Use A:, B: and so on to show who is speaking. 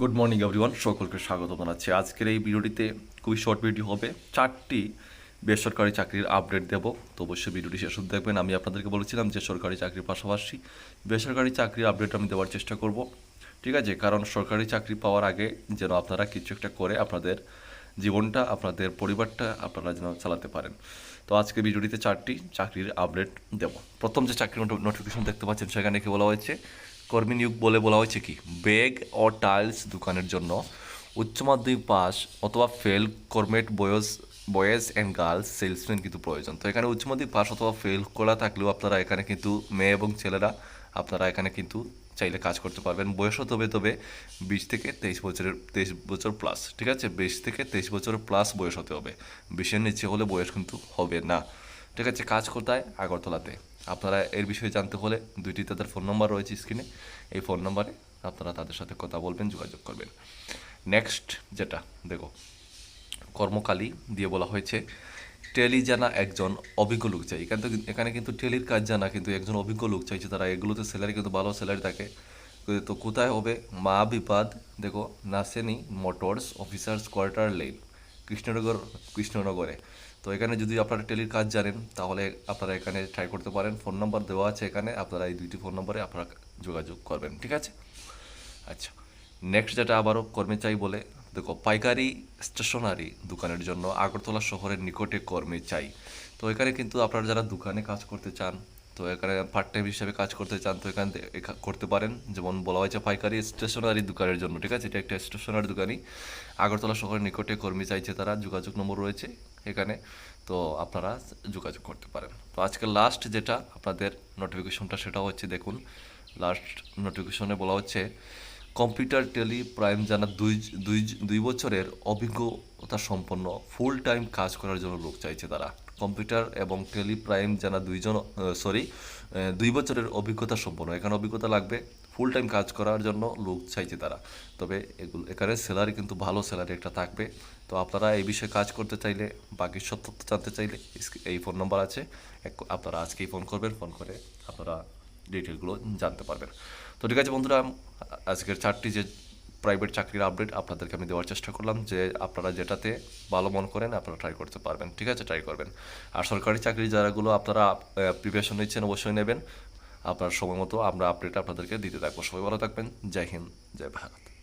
A: Good morning everyone সকলকে স্বাগত জানাচ্ছি। আজকের এই ভিডিওটিতে খুবই শর্ট ভিডিও হবে। চারটি বেসরকারি চাকরির আপডেট দেব। তো অবশ্যই ভিডিওটি শেষ অবধি দেখবেন। আমি আপনাদেরকে বলেছিলাম যে সরকারি চাকরির পাশাপাশি বেসরকারি চাকরির আপডেট আমি দেওয়ার চেষ্টা করব। ঠিক আছে? কারণ সরকারি চাকরি পাওয়ার আগে যেন আপনারা কিছু একটা করে আপনাদের জীবনটা, আপনাদের পরিবারটা আপনারা যেন চালাতে পারেন। তো আজকে ভিডিওটিতে চারটি চাকরির আপডেট দেব। প্রথম যে চাকরির নোটিফিকেশন দেখতে পাচ্ছেন, সেখানে কি বলা হয়েছে? কর্মী নিয়োগ বলে বলা হয়েছে কি? বেগ ও টাইলস দোকানের জন্য উচ্চ মাধ্যমিক পাস অথবা ফেল কর্মেট বয়স বয়েজ অ্যান্ড গার্লস সেলসম্যান কিন্তু প্রয়োজন। তো এখানে উচ্চ মাধ্যমিক পাস অথবা ফেল করা থাকলেও আপনারা এখানে কিন্তু মেয়ে এবং ছেলেরা আপনারা এখানে কিন্তু চাইলে কাজ করতে পারবেন। বয়স হতে হবে তবে বিশ থেকে তেইশ বছরের, তেইশ বছর প্লাস ঠিক আছে? বিশ থেকে তেইশ বছরের প্লাস বয়স হতে হবে। বিশের নিচে হলে বয়স কিন্তু হবে না, ঠিক আছে? কাজ কোথায়? আগরতলাতে। আপনারা এর বিষয়ে জানতে হলে দুইটি তাদের ফোন নাম্বার রয়েছে স্ক্রিনে। এই ফোন নাম্বারে আপনারা তাদের সাথে কথা বলবেন, যোগাযোগ করবেন। নেক্সট যেটা, দেখো, কর্মকালী দিয়ে বলা হয়েছে, টেলি জানা একজন অভিজ্ঞ লোক চাই। এখানে তো এখানে কিন্তু টেলির কাজ জানা, কিন্তু একজন অভিজ্ঞ লোক চাইছে তারা। এগুলোতে স্যালারি কিন্তু ভালো স্যালারি থাকে। তো কোথায় হবে? মা বিপাদ, দেখো নাসেনি motors, officers, quarter lane Krishnanagar, কৃষ্ণনগরে। তো এখানে যদি আপনারা টেলির কাজ জানেন, তাহলে আপনারা এখানে ট্রাই করতে পারেন। ফোন নাম্বার দেওয়া আছে এখানে, আপনারা এই দুইটি ফোন নম্বরে আপনারা যোগাযোগ করবেন, ঠিক আছে? আচ্ছা নেক্সট যেটা আবারও কর্মী চাই বলে, দেখো, পাইকারি স্টেশনারি দোকানের জন্য আগরতলা শহরের নিকটে কর্মী চাই। তো এখানে কিন্তু আপনারা যারা দোকানে কাজ করতে চান তো এখানে পার্ট টাইম হিসাবে কাজ করতে চান, তো এখানে এখা- করতে পারেন। যেমন বলা হয়েছে, পাইকারি স্টেশনারি দোকানের জন্য, ঠিক আছে? এটা একটা স্টেশনারি দোকানই। আগরতলা শহরের নিকটে কর্মী চাইছে তারা, যোগাযোগ নম্বর রয়েছে এখানে, তো আপনারা যোগাযোগ করতে পারেন। তো আজকে লাস্ট যেটা আপনাদের নোটিফিকেশনটা সেটা হচ্ছে দেখুন লাস্ট নোটিফিকেশনে বলা হচ্ছে কম্পিউটার টেলি প্রাইম জানা দুই দুই দুই বছরের অভিজ্ঞতা সম্পন্ন ফুল টাইম কাজ করার জন্য লোক চাইছে তারা। কম্পিউটার এবং টেলি প্রাইম জানা দুইজন সরি দুই বছরের অভিজ্ঞতা সম্পন্ন। এখানে অভিজ্ঞতা লাগবে ফুল টাইম কাজ করার জন্য লোক চাইছে তারা। তবে এগুলো, এখানে স্যালারি কিন্তু ভালো স্যালারি একটা থাকবে। তো আপনারা এই বিষয়ে কাজ করতে চাইলে, বাকি সব তথ্য জানতে চাইলে এই ফোন নম্বর আছে। আপনারা আজকেই ফোন করবেন ফোন করে আপনারা ডিটেলগুলো জানতে পারবেন। তো ঠিক আছে বন্ধুরা, আজকের চারটি যে প্রাইভেট চাকরির আপডেট আপনাদেরকে আমি দেওয়ার চেষ্টা করলাম যে আপনারা যেটাতে ভালো মন করেন আপনারা ট্রাই করতে পারবেন। ঠিক আছে? ট্রাই করবেন। আর সরকারি চাকরি যারাগুলো আপনারা প্রিপারেশন নিচ্ছেন অবশ্যই নেবেন। আপনার সময় মতো আমরা আপডেট আপনাদেরকে দিতে থাকব। সবাই ভালো থাকবেন। জয় হিন্দ, জয় ভারত।